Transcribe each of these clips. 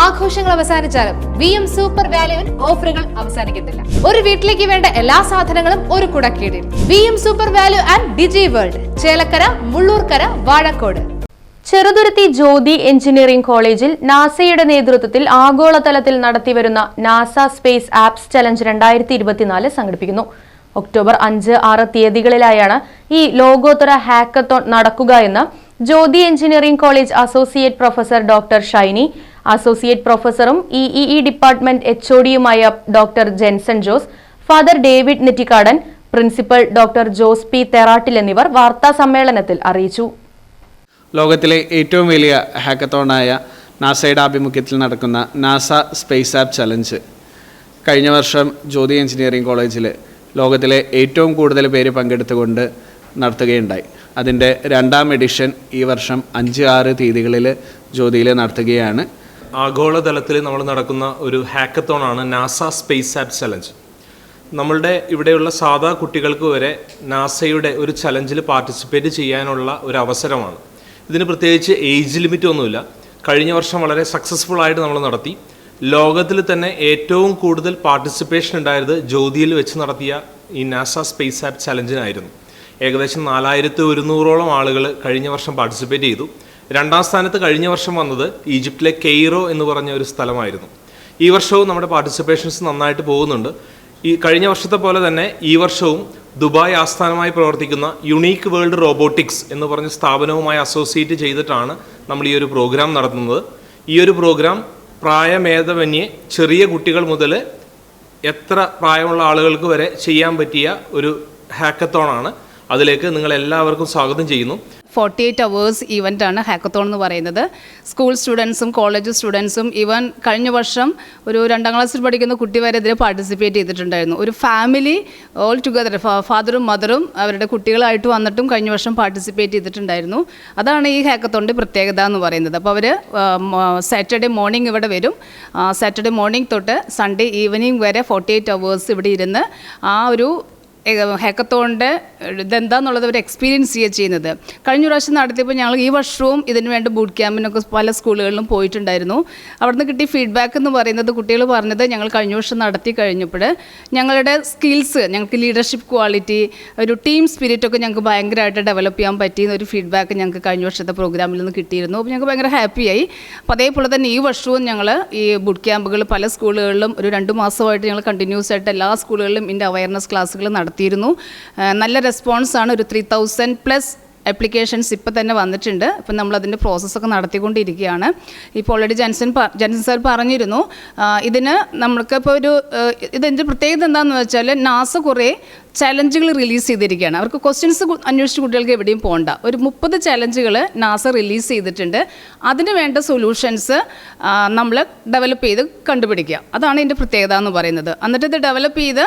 ആഘോഷങ്ങൾ അവസാനിച്ചാലും V M super വാല്യുവിൽ ഓഫറുകൾ അവസാനിക്കുന്നില്ല ഒരു വീട്ടിലേക്ക് വേണ്ട എല്ലാ സാധനങ്ങളും ഒരു കുടക്കീടിൽ. V M super value and digi world Chelakkara Mullurkara Vazhakkode. Cheruthuruthy Jyothi engineering കോളേജിൽ നാസയുടെ നേതൃത്വത്തിൽ ആഗോളതലത്തിൽ നടത്തിവരുന്ന നാസ സ്പേസ് ആപ്സ് ചലഞ്ച് രണ്ടായിരത്തി ഇരുപത്തിനാല് സംഘടിപ്പിക്കുന്നു. ഒക്ടോബർ അഞ്ച് ആറ് തീയതികളിലായാണ് ഈ ലോകോത്തര ഹാക്കത്തോൺ നടക്കുക എന്ന് Jyothi engineering college associate professor doctor Shiny associate പ്രൊഫസറും E E department H ഒഡിയുമായ doctor Jenson Jose father David Nettikkadan principal doctor Jose P Therattil എന്നിവർ വാർത്താ സമ്മേളനത്തിൽ അറിയിച്ചു. ലോകത്തിലെ ഏറ്റവും വലിയ ഹാക്കത്തോണായ നാസയുടെ ആഭിമുഖ്യത്തിൽ നടക്കുന്ന നാസ സ്പേസ് ആപ്പ് ചലഞ്ച്. കഴിഞ്ഞ വർഷം ജ്യോതി എഞ്ചിനീയറിംഗ് കോളേജിൽ ലോകത്തിലെ ഏറ്റവും കൂടുതൽ പേര് പങ്കെടുത്തുകൊണ്ട് നടത്തുകയുണ്ടായി. അതിന്റെ രണ്ടാം എഡിഷൻ ഈ വർഷം അഞ്ച് ആറ് തീയതികളിൽ ജ്യോതിയിൽ നടത്തുകയാണ്. ആഗോളതലത്തിൽ നമ്മൾ നടക്കുന്ന ഒരു ഹാക്കത്തോൺ ആണ് നാസ സ്പേസ് ആപ്പ് ചലഞ്ച് നമ്മളുടെ ഇവിടെയുള്ള സാധാ കുട്ടികൾക്ക് വരെ നാസയുടെ ഒരു ചലഞ്ചിൽ പാർട്ടിസിപ്പേറ്റ് ചെയ്യാനുള്ള ഒരു അവസരമാണ്. ഇതിന് പ്രത്യേകിച്ച് ഏജ് ലിമിറ്റ് ഒന്നുമില്ല. കഴിഞ്ഞ വർഷം വളരെ സക്സസ്ഫുൾ ആയിട്ട് നമ്മൾ നടത്തി. ലോകത്തിൽ തന്നെ ഏറ്റവും കൂടുതൽ പാർട്ടിസിപ്പേഷൻ ഉണ്ടായത് ജ്യോതിയിൽ വെച്ച് നടത്തിയ ഈ നാസ സ്പേസ് ആപ്പ് ചലഞ്ചിനായിരുന്നു ഏകദേശം നാലായിരത്തി ഒരുന്നൂറോളം ആളുകൾ കഴിഞ്ഞ വർഷം പാർട്ടിസിപ്പേറ്റ് ചെയ്തു. രണ്ടാം സ്ഥാനത്ത് കഴിഞ്ഞ വർഷം വന്നത് ഈജിപ്തിലെ കെയ്റോ എന്ന് പറഞ്ഞ ഒരു സ്ഥലമായിരുന്നു. ഈ വർഷവും നമ്മുടെ പാർട്ടിസിപ്പേഷൻസ് നന്നായിട്ട് പോകുന്നുണ്ട്. ഈ കഴിഞ്ഞ വർഷത്തെ പോലെ തന്നെ ഈ വർഷവും ദുബായ് ആസ്ഥാനമായി പ്രവർത്തിക്കുന്ന യുണീക്ക് വേൾഡ് റോബോട്ടിക്സ് എന്ന് പറഞ്ഞ സ്ഥാപനവുമായി അസോസിയേറ്റ് ചെയ്തിട്ടാണ് നമ്മൾ ഈ ഒരു പ്രോഗ്രാം നടത്തുന്നത്. ഈ ഒരു പ്രോഗ്രാം പ്രായമേധമന്യേ ചെറിയ കുട്ടികൾ മുതൽ എത്ര പ്രായമുള്ള ആളുകൾക്ക് വരെ ചെയ്യാൻ പറ്റിയ ഒരു ഹാക്കത്തോണാണ് അതിലേക്ക് നിങ്ങൾ എല്ലാവർക്കും സ്വാഗതം ചെയ്യുന്നു. ഫോർട്ടി എയ്റ്റ് അവേഴ്സ് ഇവന്റ് ആണ് ഹാക്കത്തോൺ എന്ന് പറയുന്നത്. സ്കൂൾ സ്റ്റുഡൻസും കോളേജ് സ്റ്റുഡൻസും ഈവൻ കഴിഞ്ഞ വർഷം ഒരു രണ്ടാം ക്ലാസ്സിൽ പഠിക്കുന്ന കുട്ടി വരെ ഇതിൽ പാർട്ടിസിപ്പേറ്റ് ചെയ്തിട്ടുണ്ടായിരുന്നു. ഒരു ഫാമിലി ഓൾ ടുഗദർ ഫാദറും മദറും അവരുടെ കുട്ടികളായിട്ട് വന്നിട്ടും കഴിഞ്ഞ വർഷം പാർട്ടിസിപ്പേറ്റ് ചെയ്തിട്ടുണ്ടായിരുന്നു. അതാണ് ഈ ഹാക്കത്തോണിന്റെ പ്രത്യേകത എന്ന് പറയുന്നത്. അപ്പോൾ അവർ സാറ്റർഡേ മോർണിംഗ് ഇവിടെ വരും. സാറ്റർഡേ മോർണിംഗ് തൊട്ട് സൺഡേ ഈവനിങ് വരെ ഫോർട്ടി എയ്റ്റ് അവേഴ്സ് ഇവിടെ ഇരുന്ന് ആ ഒരു ഹാക്കത്തോണിന്റെ ഇതെന്താന്നുള്ളത് അവർ എക്സ്പീരിയൻസ് ചെയ്യുക ചെയ്യുന്നത്. കഴിഞ്ഞ പ്രാവശ്യം നടത്തിയപ്പോൾ ഞങ്ങൾ ഈ വർഷവും ഇതിന് വേണ്ടി ബൂട്ട് ക്യാമ്പിനൊക്കെ പല സ്കൂളുകളിലും പോയിട്ടുണ്ടായിരുന്നു. അവിടുന്ന് കിട്ടിയ ഫീഡ്ബാക്ക് എന്ന് പറയുന്നത് കുട്ടികൾ പറഞ്ഞത് ഞങ്ങൾ കഴിഞ്ഞ വർഷം നടത്തി കഴിഞ്ഞപ്പോൾ ഞങ്ങളുടെ സ്കിൽസ് ഞങ്ങൾക്ക് ലീഡർഷിപ്പ് ക്വാളിറ്റി ഒരു ടീം സ്പിരിറ്റ് ഒക്കെ ഞങ്ങൾക്ക് ഭയങ്കരമായിട്ട് ഡെവലപ്പ് ചെയ്യാൻ പറ്റിയ ഒരു ഫീഡ്ബാക്ക് ഞങ്ങൾക്ക് കഴിഞ്ഞ വർഷത്തെ പ്രോഗ്രാമിൽ നിന്ന് കിട്ടിയിരുന്നു. അപ്പോൾ ഞങ്ങൾക്ക് ഭയങ്കര ഹാപ്പിയായി അപ്പോൾ അതേപോലെ തന്നെ ഈ വർഷവും ഞങ്ങൾ ഈ ബുട്ട് ക്യാമ്പുകൾ പല സ്കൂളുകളിലും ഒരു രണ്ട് മാസമായിട്ട് ഞങ്ങൾ കണ്ടിന്യൂസ് ആയിട്ട് എല്ലാ സ്കൂളുകളിലും ഇതിന്റെ അവയർനെസ് ക്ലാസ്സുകൾ നടത്തിയിരുന്നു നല്ല റെസ്പോൺസാണ് ഒരു ത്രീ തൗസൻഡ് പ്ലസ് ആപ്ലിക്കേഷൻസ് ഇപ്പോൾ തന്നെ വന്നിട്ടുണ്ട്. ഇപ്പം നമ്മളതിന്റെ പ്രോസസ്സൊക്കെ നടത്തിക്കൊണ്ടിരിക്കുകയാണ്. ഇപ്പോൾ ഓൾറെഡി ജൻസൻ ജൻസൺ സാർ പറഞ്ഞിരുന്നു. ഇതിന് നമ്മൾക്ക് ഇപ്പോൾ ഒരു ഇതിന്റെ പ്രത്യേകത എന്താണെന്ന് വെച്ചാൽ നാസ കുറേ ചലഞ്ചുകൾ റിലീസ് ചെയ്തിരിക്കുകയാണ്. അവർക്ക് ക്വസ്റ്റ്യൻസ് അന്വേഷിച്ച് കുട്ടികൾക്ക് എവിടെയും പോകണ്ട ഒരു മുപ്പത് ചലഞ്ചുകൾ നാസ റിലീസ് ചെയ്തിട്ടുണ്ട്. അതിന് വേണ്ട സൊല്യൂഷൻസ് നമ്മൾ ഡെവലപ്പ് ചെയ്ത് കണ്ടുപിടിക്കുക. അതാണ് ഇതിന്റെ പ്രത്യേകത എന്ന് പറയുന്നത്. എന്നിട്ട് ഇത് ഡെവലപ്പ് ചെയ്ത്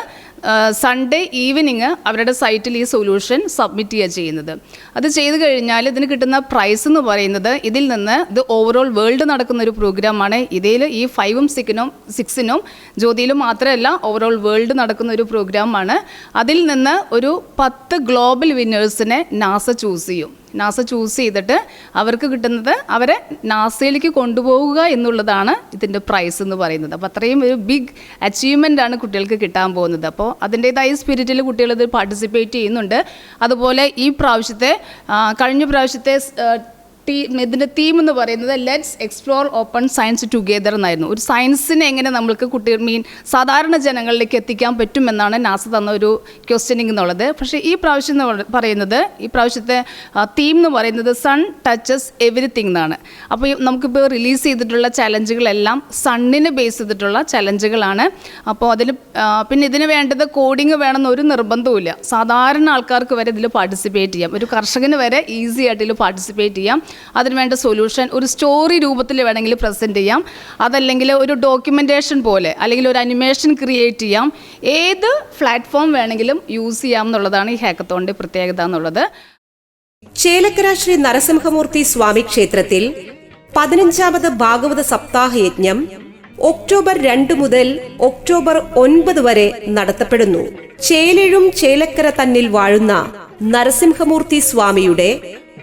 സൺഡേ ഈവനിങ് അവരുടെ സൈറ്റിൽ ഈ സൊല്യൂഷൻ സബ്മിറ്റ് ചെയ്യുക ചെയ്യുന്നത്. അത് ചെയ്തു കഴിഞ്ഞാൽ ഇതിന് കിട്ടുന്ന പ്രൈസ് എന്ന് പറയുന്നത് ഇതിൽ നിന്ന് ഇത് ഓവറോൾ വേൾഡ് നടക്കുന്ന ഒരു പ്രോഗ്രാമാണ് ഇതിൽ ഈ ഫൈവും സിക്സിനും സിക്സിനും ജ്യോതിയിലും മാത്രമല്ല ഓവറോൾ വേൾഡ് നടക്കുന്ന ഒരു പ്രോഗ്രാമാണ് അതിൽ നിന്ന് ഒരു പത്ത് ഗ്ലോബൽ വിന്നേഴ്സിനെ നാസ ചൂസ് ചെയ്യും. നാസ ചൂസ് ചെയ്തിട്ട് അവർക്ക് കിട്ടുന്നത് അവരെ നാസയിലേക്ക് കൊണ്ടുപോവുക എന്നുള്ളതാണ് ഇതിന്റെ പ്രൈസ് എന്ന് പറയുന്നത്. അപ്പോൾ അത്രയും ഒരു ബിഗ് അച്ചീവ്മെന്റ് ആണ് കുട്ടികൾക്ക് കിട്ടാൻ പോകുന്നത്. അപ്പോൾ അതിന്റേതായ സ്പിരിറ്റിൽ കുട്ടികൾ ഇത് പാർട്ടിസിപ്പേറ്റ് ചെയ്യുന്നുണ്ട്. അതുപോലെ ഈ പ്രാവശ്യത്തെ കഴിഞ്ഞ പ്രാവശ്യത്തെ ടീം ഇതിന്റെ തീം എന്ന് പറയുന്നത് let's explore open science together എന്നായിരുന്നു. ഒരു സയൻസിനെ എങ്ങനെ നമ്മൾക്ക് കുട്ടികൾ മീൻ സാധാരണ ജനങ്ങളിലേക്ക് എത്തിക്കാൻ പറ്റുമെന്നാണ് നാസ തന്ന ഒരു ക്വസ്റ്റ്യനിങ് എന്നുള്ളത്. പക്ഷേ ഈ പ്രാവശ്യം എന്ന് പറയുന്നത് ഈ പ്രാവശ്യത്തെ തീം എന്ന് പറയുന്നത് സൺ ടച്ചസ് എവറിത്തിങ് എന്നാണ്. അപ്പോൾ നമുക്കിപ്പോൾ റിലീസ് ചെയ്തിട്ടുള്ള ചലഞ്ചുകളെല്ലാം സണ്ണിന് ബേസ് ചെയ്തിട്ടുള്ള ചലഞ്ചുകളാണ് അപ്പോൾ അതിൽ പിന്നെ ഇതിന് വേണ്ടത് കോഡിങ് വേണമെന്ന് ഒരു നിർബന്ധവുമില്ല സാധാരണ ആൾക്കാർക്ക് വരെ ഇതിൽ പാർട്ടിസിപ്പേറ്റ് ചെയ്യാം. ഒരു കർഷകന് വരെ ഈസി ആയിട്ട് ഇതിൽ പാർട്ടിസിപ്പേറ്റ് ചെയ്യാം. അതിന് വേണ്ട സൊല്യൂഷൻ ഒരു സ്റ്റോറി രൂപത്തിൽ വേണമെങ്കിൽ പ്രസന്റ് ചെയ്യാം. അതല്ലെങ്കിൽ ഒരു ഡോക്യുമെന്റേഷൻ പോലെ അല്ലെങ്കിൽ ഒരു അനിമേഷൻ ക്രിയേറ്റ് ചെയ്യാം. ഏത് പ്ലാറ്റ്ഫോം വേണമെങ്കിലും യൂസ് ചെയ്യാം എന്നുള്ളതാണ് ഈ ഹാക്കത്തോണിന്റെ പ്രത്യേകത എന്നുള്ളത്. ചേലക്കര ശ്രീ നരസിംഹമൂർത്തി സ്വാമി ക്ഷേത്രത്തിൽ പതിനഞ്ചാമത് ഭാഗവത സപ്താഹ യജ്ഞം ഒക്ടോബർ രണ്ട് മുതൽ ഒക്ടോബർ ഒൻപത് വരെ നടത്തപ്പെടുന്നു. ചേലഴും ചേലക്കര തന്നിൽ വാഴുന്ന നരസിംഹമൂർത്തി സ്വാമിയുടെ